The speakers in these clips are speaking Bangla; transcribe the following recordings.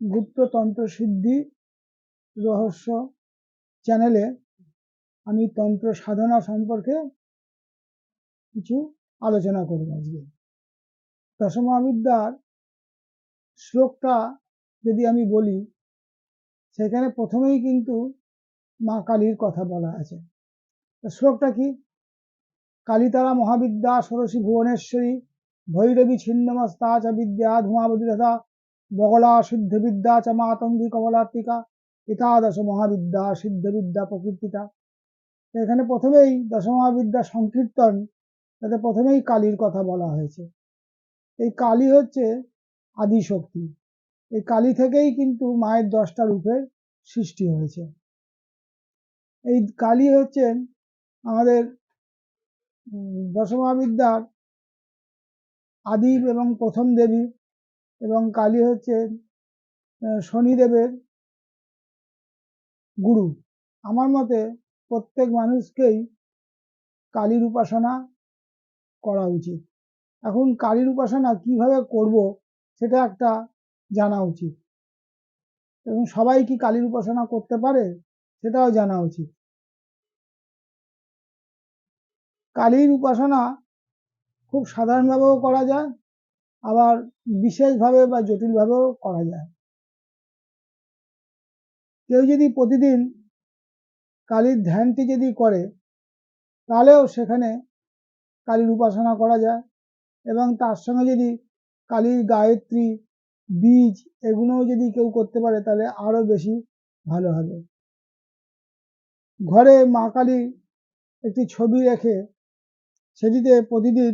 গুপ্ততন্ত্র সিদ্ধি রহস্য চ্যানেলে আমি তন্ত্র সাধনা সম্পর্কে কিছু আলোচনা করব আজকে। দশমহাবিদ্যার শ্লোকটা যদি আমি বলি, সেখানে প্রথমেই কিন্তু মা কালীর কথা বলা আছে। শ্লোকটা কি? কালিতারা মহাবিদ্যা ষোড়শী ভুবনেশ্বরী ভৈরবী ছিন্নমস্তা চ বিদ্যা ধূমাবতী তথা বগলা সিদ্ধবিদ্যা চ মাতঙ্গী কমলাত্মিকা একাদশ মহাবিদ্যা সিদ্ধবিদ্যা প্রকৃতিটা। এখানে প্রথমেই দশমহাবিদ্যা সংকীর্তন, তাতে প্রথমেই কালীর কথা বলা হয়েছে। এই কালী হচ্ছে আদি শক্তি এই কালী থেকেই কিন্তু মায়ের দশটা রূপের সৃষ্টি হয়েছে। এই কালী হচ্ছেন আমাদের দশমহাবিদ্যার আদি এবং প্রথম দেবী এবং কালী হচ্ছে শনিদেবের গুরু। আমার মতে প্রত্যেক মানুষকেই কালীর উপাসনা করা উচিত। এখন কালীর উপাসনা কীভাবে করব সেটা একটা জানা উচিত। এবং সবাই কি কালীর উপাসনা করতে পারে সেটাও জানা উচিত। কালীর উপাসনা খুব সাধারণভাবেও করা যায় আবার বিশেষভাবে বা জটিলভাবেও করা যায়। কেউ যদি প্রতিদিন কালীর ধ্যানটি যদি করে, তাহলেও সেখানে কালীর উপাসনা করা যায় এবং তার সঙ্গে যদি কালীর গায়ত্রী, বীজ এগুলোও যদি কেউ করতে পারে, তাহলে আরও বেশি ভালো হবে। ঘরে মা কালীর একটি ছবি রেখে সেটিতে প্রতিদিন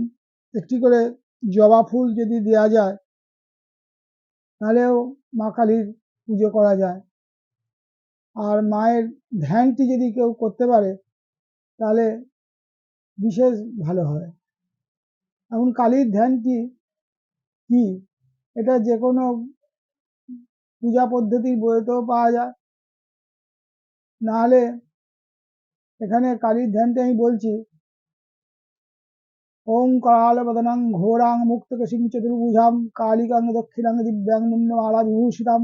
একটি করে জবা ফুল যদি দেওয়া যায়, তাহলেও মা কালীর পুজো করা যায়। আর মায়ের ধ্যানটি যদি কেউ করতে পারে, তাহলে বিশেষ ভালো হয়। এখন কালীর ধ্যানটি কি? এটা যে কোনো পূজা পদ্ধতির বইতেও পাওয়া যায়। নাহলে এখানে কালীর ধ্যানটি আমি বলছি ওং কালবদনং ঘোরাং মুক্তকেশিং চতুর্ভুজাম কালিকাং দক্ষিণাং দিব্যাং মুন্ডমালা বিভূষিতাম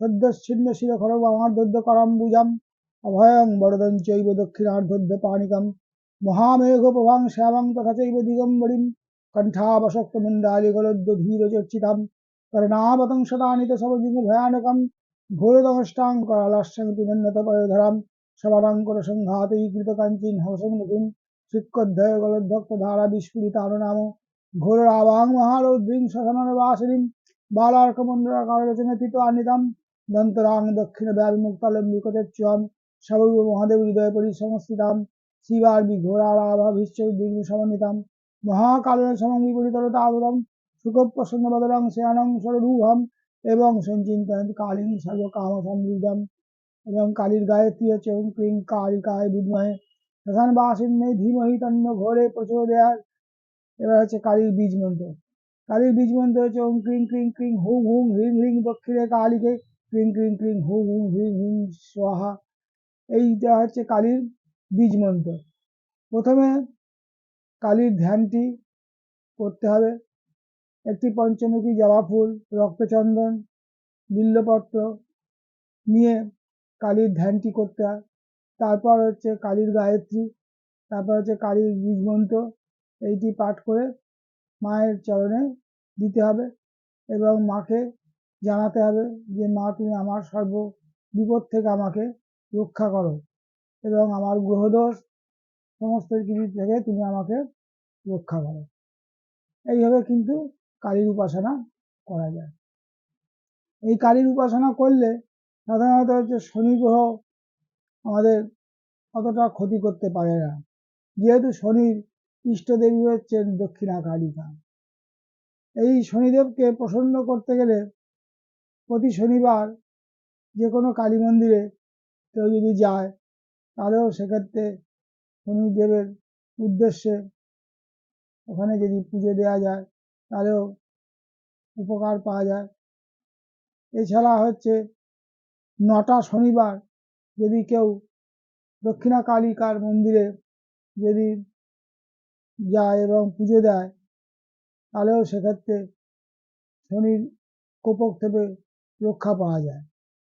সদ্যচ্ছিন্ন শিরখরব আমার দদ্য করাম্বুজাম অভয়ং বরদং চৈব দক্ষিণার্ধদ্য পানিকম মহামেঘ প্রভাং শ্যামং তথা চৈব দিগম্বরীম ধীর চর্চিতাম করণাবতং সদানিত সবযুগ ভয়ানকম ঘোরদংষ্টাং করালাস্যং তিনন্নত পয়োধরাম সবারঙ্কর সংঘাতৈকৃত কাঞ্চিন হংসমুখীন ধারা বিস্ফুরিত নাম ঘোরাবাং মহারৌদ্রিং শ্মশানবাসিনীম বালার্কমণ্ডলাকার রচনাতীত আনিতাম দন্তরাং দক্ষিণ ব্যাবিমুক্তালম্বিকতেচ্যম সবৈব মহাদেব হৃদয় পরিসংস্থিতাম শিবার বিঘোরারাভা বিশ্ববিঘ্ন সমন্বিতাম মহাকালের সমং বিপরীতরতাবরম সুখপ্রসন্ন বদলং শ্রেয়ানং স্বরূপম এবং সঞ্চিন্তন কালীন সর্বকাম সমৃদ্ধম এবং কালীর গায়ত্রী হচ্ছে ওম ক্রিং বিদ্মহে শ্মশান বাসিন্নে ধীমহি তন্ন ঘোরে প্রচোদয়ার এবার হচ্ছে কালীর বীজ মন্ত্র। কালীর বীজ মন্ত্র হচ্ছে ওম ক্রিং ক্রিং ক্রিং, হুম হুম হ্রিং হ্রিং দক্ষিণে কালীকে ক্রিং ক্রিং ক্রিং, হুম হুম হ্রিং হ্রিং সোহা এইটা হচ্ছে কালীর বীজ মন্ত্র। প্রথমে কালীর ধ্যানটি করতে হবে। একটি পঞ্চমুখী জবা ফুল, রক্তচন্দন, বিল্লপত্র নিয়ে কালীর ধ্যানটি করতে হয়। তারপর হচ্ছে কালীর গায়ত্রী, তারপর হচ্ছে কালীর বীজ এইটি পাঠ করে মায়ের চরণে দিতে হবে এবং মাকে জানাতে হবে যে, মা, তুমি আমার সর্ব বিপদ থেকে আমাকে রক্ষা করো এবং আমার গ্রহদোষ সমস্ত কিছু থেকে তুমি আমাকে রক্ষা করো। এইভাবে কিন্তু কালীর উপাসনা করা যায়। এই কালীর উপাসনা করলে সাধারণত হচ্ছে শনি গ্রহ আমাদের অতটা ক্ষতি করতে পারে না। যেহেতু শনির ইষ্টদেবী হচ্ছেন দক্ষিণা কালিকা এই শনিদেবকে প্রসন্ন করতে গেলে প্রতি শনিবার যে কোনো কালী মন্দিরে কেউ যদি যায়, তাহলেও সেক্ষেত্রে শনিদেবের উদ্দেশ্যে ওখানে যদি পুজো দেওয়া যায়, তাহলেও উপকার পাওয়া যায়। এছাড়া হচ্ছে নটা শনিবার যদি কেউ দক্ষিণা কালিকার মন্দিরে যদি যায় এবং পুজো দেয়, তাহলেও সেক্ষেত্রে শনির কোপক থেকে রক্ষা পাওয়া যায়।